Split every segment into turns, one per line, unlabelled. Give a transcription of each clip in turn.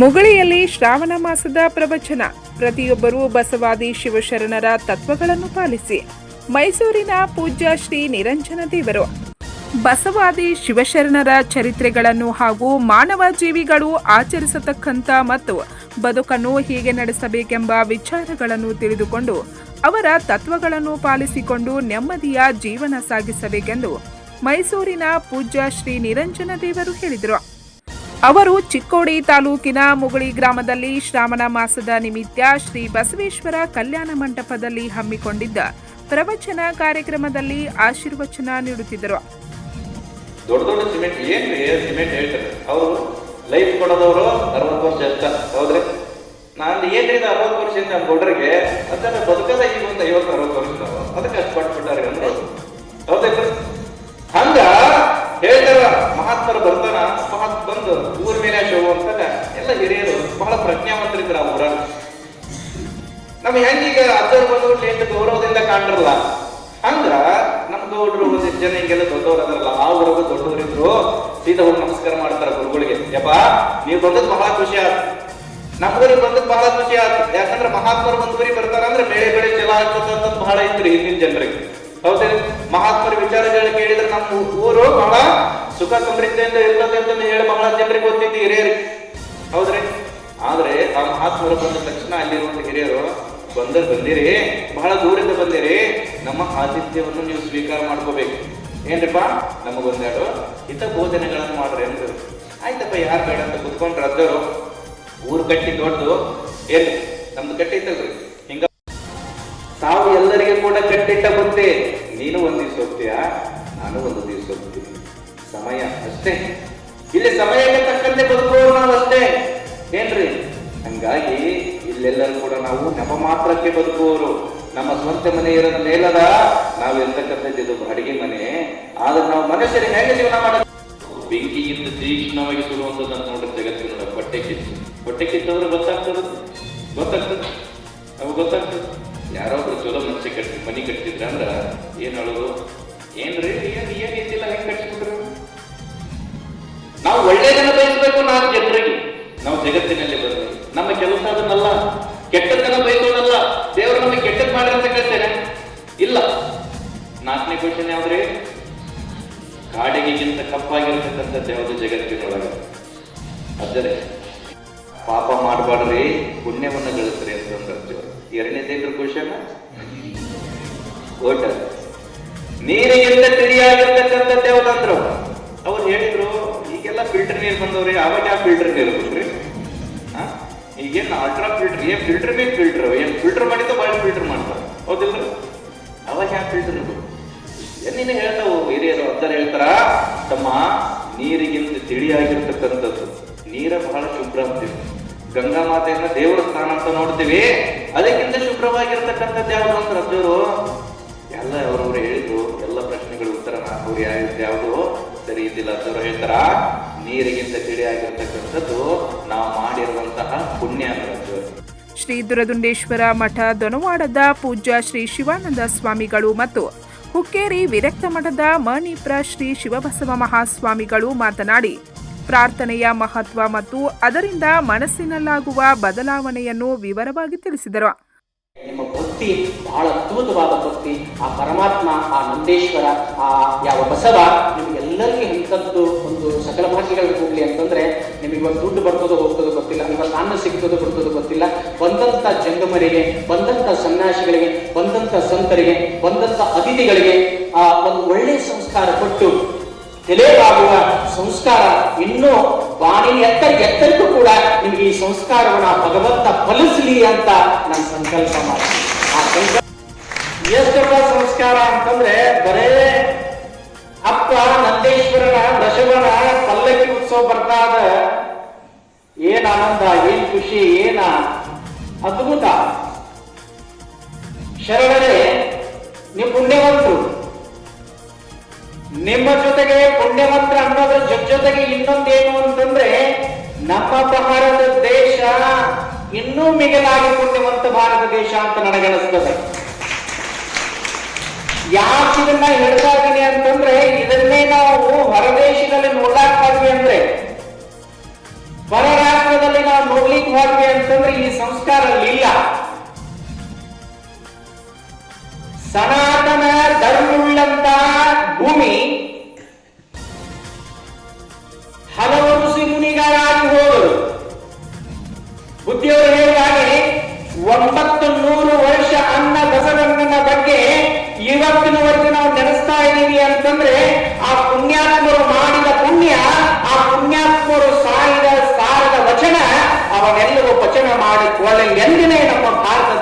ಮುಗಳಿಯಲ್ಲಿ ಶ್ರಾವಣ ಮಾಸದ ಪ್ರವಚನ. ಪ್ರತಿಯೊಬ್ಬರೂ ಬಸವಾದಿ ಶಿವಶರಣರ ತತ್ವಗಳನ್ನು ಪಾಲಿಸಿ. ಮೈಸೂರಿನ ಪೂಜ್ಯ ಶ್ರೀ ನಿರಂಜನ ದೇವರು. ಬಸವಾದಿ ಶಿವಶರಣರ ಚರಿತ್ರೆಗಳನ್ನು ಹಾಗೂ ಮಾನವ ಜೀವಿಗಳು ಆಚರಿಸತಕ್ಕಂಥ ಮತ್ತು ಬದುಕನ್ನು ಹೀಗೆ ನಡೆಸಬೇಕೆಂಬ ವಿಚಾರಗಳನ್ನು ತಿಳಿದುಕೊಂಡು ಅವರ ತತ್ವಗಳನ್ನು ಪಾಲಿಸಿಕೊಂಡು ನೆಮ್ಮದಿಯ ಜೀವನ ಸಾಗಿಸಬೇಕೆಂದು ಮೈಸೂರಿನ ಪೂಜ್ಯ ಶ್ರೀ ನಿರಂಜನ ದೇವರು ಹೇಳಿದರು. ಅವರು ಚಿಕ್ಕೋಡಿ ತಾಲೂಕಿನ ಮುಗುಳಿ ಗ್ರಾಮದಲ್ಲಿ ಶ್ರಾವಣ ಮಾಸದ ನಿಮಿತ್ತ ಶ್ರೀ ಬಸವೇಶ್ವರ ಕಲ್ಯಾಣ ಮಂಟಪದಲ್ಲಿ ಹಮ್ಮಿಕೊಂಡಿದ್ದ ಪ್ರವಚನ ಕಾರ್ಯಕ್ರಮದಲ್ಲಿ ಆಶೀರ್ವಚನ ನೀಡುತ್ತಿದ್ದರು.
ದೊಡ್ಡ ದೊಡ್ಡ ಸಿಮೆಂಟ್ ಏನ್ರಿ ಸಿಮೆಂಟ್ ಹೇಳ್ತಾರೆ. ಅವರು ಲೈಫ್ ಕೊಡೋದವರು ಅರವತ್ತು ವರ್ಷ ಅಷ್ಟ. ಹೌದ್ರಿ? ನಾನು ಏನ್ರಿ ಅರವತ್ತು ವರ್ಷ ನಮ್ಮ ದೊಡ್ಡರಿಗೆ ಅದನ್ನ ಬದುಕದ ಈಗ ಒಂದು ಐವತ್ತು ಹೆಂಗೀಗ ಅಜ್ಜರ್ ಬಂದವ್ರು ಎಷ್ಟು ಗೌರವದಿಂದ ಕಾಣ್ರಲ್ಲ? ಅಂದ್ರ ನಮ್ ಗೌಡ್ರು ಒಂದಿಷ್ಟು ಜನ ಹಿಂಗೆಲ್ಲ ದೊಡ್ಡವ್ರು ಅದರಲ್ಲ, ಆ ಊರಾಗ ದೊಡ್ಡವರಿದ್ರು ಸೀದಾ ಹೋಗಿ ನಮಸ್ಕಾರ ಮಾಡ್ತಾರ ಗುರುಗಳಿಗೆ. ಯಪ್ಪ, ನೀವು ಬಂದದ್ ಬಹಳ ಖುಷಿ ಆಯ್ತು ನಮ್ಗೂ ಊರಿಗೆ ಬಂದದ್ ಬಹಳ ಖುಷಿ ಆಯ್ತು ಯಾಕಂದ್ರೆ ಮಹಾತ್ಮರು ಊರಿಗೆ ಬರ್ತಾರ ಅಂದ್ರೆ ಬೆಳೆ ಬೆಳೆ ಚಲ ಆಗ್ತದ ಅಂತ ಬಹಳ ಇತ್ರಿ ಹಿಂದಿನ ಜನರಿಗೆ. ಹೌದೇ ಮಹಾತ್ಮರ ವಿಚಾರಗಳನ್ನ ಕೇಳಿದ್ರೆ ನಮ್ಮ ಊರು ಬಹಳ ಸುಖ ಸಮೃದ್ಧಿಯಿಂದ ಇರ್ತದೆ ಅಂತ ಹೇಳಿ ಬಹಳ ಜನರಿಗೆ ಗೊತ್ತಿದ್ದು ಹಿರಿಯರಿಗೆ. ಹೌದ್ರಿ? ಆದ್ರೆ ಆ ಮಹಾತ್ಮರು ಬಂದ ತಕ್ಷಣ ಅಲ್ಲಿರುವಂತ ಹಿರಿಯರು ಬಂದರ್ ಬಂದಿರಿ, ಬಹಳ ದೂರಿಂದ ಬಂದಿರಿ, ನಮ್ಮ ಆತಿಥ್ಯವನ್ನು ನೀವು ಸ್ವೀಕಾರ ಮಾಡ್ಕೋಬೇಕು. ಏನ್ರಿಪ್ಪ? ನಮಗೊಂದೆರಡು ಹಿತ ಬೋಧನೆಗಳನ್ನು ಮಾಡ್ರಿ ಅಂದ್ರು. ಆಯ್ತಪ್ಪ, ಯಾರು ಬೇಡ ಅಂತ ಕುತ್ಕೊಂಡ್ರ ಅದರು. ಊರು ಕಟ್ಟಿ ದೊಡ್ಡದು. ಏನ್, ನಮ್ದು ಕಟ್ಟಿ ಐತಲ್ರಿ? ಹಿಂಗ ತಾವು ಎಲ್ಲರಿಗೆ ಕೂಡ ಕಟ್ಟಿಟ್ಟ ಬುದ್ಧಿ. ನೀನು ಒಂದ್ ದಿವ್ಸ ಹೋಗ್ತೀಯಾ? ನಾನು ಒಂದು ದಿವ್ಸ ಹೋಗ್ತೀನಿ. ಸಮಯ ಅಷ್ಟೇ. ಇಲ್ಲಿ ಸಮಯಕ್ಕೆ ತಕ್ಕಂತೆ ಬದುಕುವವರು ನಾವು ಅಷ್ಟೇ ಏನ್ರಿ? ಹಂಗಾಗಿ ಇಲ್ಲೆಲ್ಲರೂ ಕೂಡ ನಾವು ನಮ್ಮ ಮಾತ್ರಕ್ಕೆ ಬದುಕುವವರು. ನಮ್ಮ ಸ್ವಂತ ಮನೆ ಇರೋದ ಮೇಲದ ನಾವು ಇದು ಬಾಡಿಗೆ ಮನೆ. ಆದ್ರೆ ನಾವು ಮನುಷ್ಯರಿಗೆ ಹೇಗೆ ಜೀವನ ಮಾಡ ಬೆಂಕಿಗಿಂತ ತೀಕ್ಷ್ಣವಾಗಿ ಅಂತ ನೋಡ್ರಿ ಜಗತ್ತಿನ ಬಟ್ಟೆ ಕಿತ್ತು. ಬಟ್ಟೆ ಕಿತ್ತಂದ್ರೆ ಗೊತ್ತಾಗ್ತದ. ಗೊತ್ತಾಗ್ತದೆ. ಅವು ಗೊತ್ತಾಗ್ತದೆ. ಯಾರೊಬ್ರು ಚಲೋ ಮನಸ್ಸಿ ಕಟ್ಟಿ, ಮನಿ ಕಟ್ತಿದ್ರ ಅಂದ್ರ ಏನ್ ಹೇಳೋದು? ಏನ್ರಿ ಏನ್ ಏನ್ ಇದ್ದಿಲ್ಲ, ಹೆಂಗ್ ಕಟ್ಸಿಬಿಟ್ರು? ನಾವು ಒಳ್ಳೇದನ್ನ ಬಯಸಬೇಕು ನಾವು ಜನರಿಗೆ ನಾವು ಜಗತ್ತಿನಲ್ಲಿ ಬರಬೇಕು ನಮ್ಮ ಕೆಲಸ ಅದನ್ನಲ್ಲ ಕೆಟ್ಟದ್ದನ್ನ ಬಯಸೋದಲ್ಲ ದೇವರು ನಮಗೆ ಕೆಟ್ಟದ್ ಮಾಡ್ರಿ ಅಂತ ಕೇಳ್ತೇನೆ. ಇಲ್ಲ. ನಾಲ್ಕನೇ ಕ್ವಶನ್ ಯಾವ್ದ್ರಿ? ಕಾಡಿಗೆಗಿಂತ ಕಪ್ಪಾಗಿರ್ತಕ್ಕಂಥದ್ದು ಯಾವುದು ಜಗತ್ತಿನೊಳಗೆ? ಅದರೆ ಪಾಪ ಮಾಡಬಾರ್ರಿ ಪುಣ್ಯವನ್ನು ಗಳಿಸ್ರಿ ಅಂತಂದ್ರೆ ಎರಡನೇದೇನ್ರ ಕ್ವಶನ್? ಓಟ ನೀರಿಗಿಂತ ತಿಳಿಯಾಗಿರ್ತಕ್ಕಂಥದ್ದು ಯಾವ್ದಂದ್ರು ಅವ್ರು ಹೇಳಿದ್ರು. ಫಿಲ್ಟರ್ ನೀರು ಬಂದವ್ರಿ ಅವಾಗ ಯಾವ ಫಿಲ್ಟರ್ ನೀರು ಈಗ ಈಗೇನು ಅಲ್ಟ್ರಾ ಫಿಲ್ಟರ್ ಏನ್ ಫಿಲ್ಟರ್ ಮೇಲೆ ಫಿಲ್ಟರ್ ಏನ್ ಫಿಲ್ಟರ್ ಮಾಡಿದ್ದು ಬಾಯಿ ಫಿಲ್ಟರ್ ಮಾಡ್ತಾರೆ. ಹೌದಿಲ್ಲ ಅವಾಗ ಯಾವ ಫಿಲ್ಟರ್ ಏನೇನು ಹೇಳ್ತಾವು ಹಿರಿಯರು ಅಂತಾರೆ ಹೇಳ್ತಾರ? ತಮ್ಮ ನೀರಿಗಿಂತ ತಿಳಿಯಾಗಿರ್ತಕ್ಕಂಥದ್ದು, ನೀರ ಬಹಳ ಶುಭ್ರ ಅಂತೀವಿ ಗಂಗಾ ಮಾತೆಯನ್ನ ದೇವರ ಸ್ಥಾನ ಅಂತ ನೋಡ್ತೀವಿ. ಅದಕ್ಕಿಂತ ಶುಭ್ರವಾಗಿರ್ತಕ್ಕಂಥದ್ದು ಯಾವುದು ಅಂತ ಅಜ್ಜವರು ಎಲ್ಲ ಅವರವ್ರು ಹೇಳಿದ್ರು ಎಲ್ಲ ಪ್ರಶ್ನೆಗಳು ಉತ್ತರ ಅವ್ರು ಯಾವ್ದು ಯಾವುದು? ಅಜ್ಜವರು ಹೇಳ್ತಾರ ನೀರಿಗಿಂತ ತಿಳಿಯಾಗಿರ್ತಕ್ಕಂಥದ್ದು ನಾವು ಮಾಡಿರುವಂತಹ ಪುಣ್ಯ ಅನ್ನೋದು
ಶ್ರೀ ದುರದುಂಡೇಶ್ವರ ಮಠ ದೊನವಾಡದ ಪೂಜ್ಯ ಶ್ರೀ ಶಿವಾನಂದ ಸ್ವಾಮಿಗಳು ಮತ್ತು ಹುಕ್ಕೇರಿ ವಿರಕ್ತ ಮಠದ ಮಣಿಪ್ರ ಶ್ರೀ ಶಿವಬಸವ ಮಹಾಸ್ವಾಮಿಗಳು ಮಾತನಾಡಿ ಪ್ರಾರ್ಥನೆಯ ಮಹತ್ವ ಮತ್ತು ಅದರಿಂದ ಮನಸ್ಸಿನಲ್ಲಾಗುವ ಬದಲಾವಣೆಯನ್ನು ವಿವರವಾಗಿ ತಿಳಿಸಿದರು.
ನಿಮ್ಮ ಭಕ್ತಿ ಬಹಳ ಅದ್ಭುತವಾದ ಭಕ್ತಿ. ಆ ಪರಮಾತ್ಮ ಆ ನಂದೇಶ್ವರ ಆ ಯಾವ ಬಸವ ನಿಮ್ಗೆಲ್ಲರಿಗೂ ಎಂಥದ್ದು ಒಂದು ಸಕಲ ಭಾಷೆಗಳ ಹೋಗ್ಲಿ ಅಂತಂದ್ರೆ ನಿಮಗೆ ದುಡ್ಡು ಬರ್ತದೋ ಹೋಗ್ತದೋ ಗೊತ್ತಿಲ್ಲ, ಇವತ್ತು ಅನ್ನ ಸಿಗ್ತದೋ ಬರ್ತದೋ ಗೊತ್ತಿಲ್ಲ. ಬಂದಂತ ಜಂಗಮರಿಗೆ, ಬಂದಂತ ಸನ್ಯಾಸಿಗಳಿಗೆ, ಬಂದಂತ ಸಂತರಿಗೆ, ಬಂದಂತ ಅತಿಥಿಗಳಿಗೆ ಆ ಒಂದು ಒಳ್ಳೆಯ ಸಂಸ್ಕಾರ ಕೊಟ್ಟು ತಲೆಬಾಗುವ ಸಂಸ್ಕಾರ ಇನ್ನೂ ಬಾಣಿನ ಎತ್ತರ ಎತ್ತರಕ್ಕೂ ಕೂಡ ನಿಮಗೆ ಈ ಸಂಸ್ಕಾರವನ್ನ ಭಗವಂತ ಫಲಿಸಲಿ ಅಂತ ನಾನು ಸಂಕಲ್ಪ ಮಾಡಿ ಆ ಸಂಕಲ್ಪ ಎಷ್ಟಪ್ಪ ಸಂಸ್ಕಾರ ಅಂತಂದ್ರೆ ಬರೇ ಅಪ್ಪ ನಂದೇಶ್ವರನ, ದಶವನ, ಪಲ್ಲಕ್ಕಿ ಉತ್ಸವ ಬರ್ತಾ ಏನ್ ಆನಂದ, ಏನ್ ಖುಷಿ, ಏನ ಅದ್ಭುತ. ಶರಣರೇ, ನೀವು ಪುಣ್ಯವಂತರು. ನಿಮ್ಮ ಜೊತೆಗೆ ಪುಣ್ಯವಂತರ ಅನ್ನೋದ್ರ ಜೊತೆಗೆ ಇನ್ನೊಂದೇನು ಅಂತಂದ್ರೆ, ನಮ್ಮ ಭಾರತ ದೇಶ ಇನ್ನೂ ಮಿಗಿಲಾಗಿ ಪುಣ್ಯವಂತ ಭಾರತ ದೇಶ ಅಂತ ನನಗನಿಸ್ತದೆ ಯಾಕೆ ಇದನ್ನ ಹೇಳ್ತಾ ಇದ್ದೀನಿ ಅಂತಂದ್ರೆ ಇದನ್ನೇ ನಾವು ಹೊರದೇಶದಲ್ಲಿ ನೋಡ್ಲಾಕ್ ಹೋದ್ವಿ ಅಂದ್ರೆ ಹೊರ ರಾಷ್ಟ್ರದಲ್ಲಿ ನಾವು ನೋಡ್ಲಿಕ್ಕೆ ಹೋದ್ವಿ ಅಂತಂದ್ರೆ ಈ ಸಂಸ್ಕಾರ ಇಲ್ಲ. ಸನಾತನ ಧರ್ಮವುಳ್ಳಂತ ಭೂಮಿ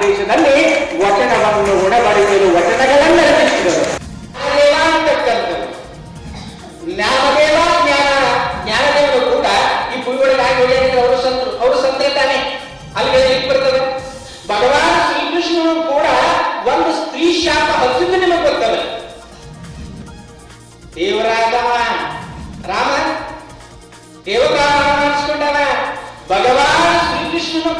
ದೇಶದಲ್ಲಿ ವಚನವನ್ನು ಒಡಬಡಿಸಲು ವಚನಗಳನ್ನು ರಚಿಸಿದರು ಜ್ಞಾನದೇವ ಜ್ಞಾನ ಜ್ಞಾನದೇವರು ಕೂಡ ಈ ಭೂಮಿಯೊಳಗೆ ಆಗಿ ಒಳ್ಳೆಯ ಅವರು ಸಂತರು ಅವರು ಸಂತರೇ ತಾನೆ ಅಲ್ಲಿಗೆ ಎಲ್ಲಿಗೆ ಬರ್ತದೆ? ಭಗವಾನ್ ಶ್ರೀಕೃಷ್ಣನು ಕೂಡ ಒಂದು ಸ್ತ್ರೀ ಶಾಪ ಹಚ್ಚಿದ್ದು ನಿಮಗೆ ದೇವರಾದವ ರಾಮ ದೇವರಾಮ ಅನ್ಸ್ಕೊಂಡವ ಭಗವಾನ್ ಶ್ರೀಕೃಷ್ಣನು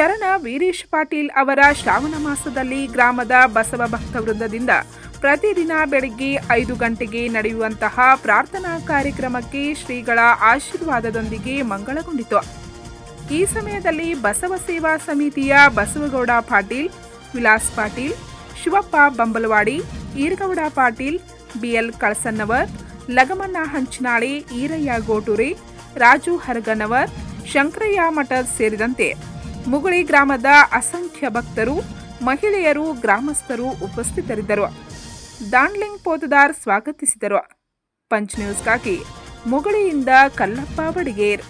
ಶರಣ ವೀರೇಶ್ ಪಾಟೀಲ್ ಅವರ ಶ್ರಾವಣ ಮಾಸದಲ್ಲಿ ಗ್ರಾಮದ ಬಸವ ಭಕ್ತ ವೃಂದದಿಂದ ಪ್ರತಿದಿನ ಬೆಳಗ್ಗೆ ಐದು ಗಂಟೆಗೆ ನಡೆಯುವಂತಹ ಪ್ರಾರ್ಥನಾ ಕಾರ್ಯಕ್ರಮಕ್ಕೆ ಶ್ರೀಗಳ ಆಶೀರ್ವಾದದೊಂದಿಗೆ ಮಂಗಳಗೊಂಡಿತು. ಈ ಸಮಯದಲ್ಲಿ ಬಸವ ಸೇವಾ ಸಮಿತಿಯ ಬಸವಗೌಡ ಪಾಟೀಲ್, ವಿಲಾಸ್ ಪಾಟೀಲ್, ಶಿವಪ್ಪ ಬಂಬಲವಾಡಿ, ಈರಗೌಡ ಪಾಟೀಲ್, ಬಿಎಲ್ ಕಳಸನ್ನವರ್, ಲಗಮಣ್ಣ ಹಂಚನಾಳಿ, ಈರಯ್ಯ ಗೋಟೂರಿ, ರಾಜು ಹರಗನವರ್, ಶಂಕರಯ್ಯ ಮಠದ್ ಸೇರಿದಂತೆ ಮುಗುಳಿ ಗ್ರಾಮದ ಅಸಂಖ್ಯ ಭಕ್ತರು, ಮಹಿಳೆಯರು, ಗ್ರಾಮಸ್ಥರು ಉಪಸ್ಥಿತರಿದ್ದರು. ದಾಂಡ್ಲಿಂಗ್ ಪೋತದಾರ್ ಸ್ವಾಗತಿಸಿದರು. ಪಂಚ್ ನ್ಯೂಸ್ಗಾಗಿ ಮುಗುಳಿಯಿಂದ ಕಲ್ಲಪ್ಪ ಬಡಿಗೇರ್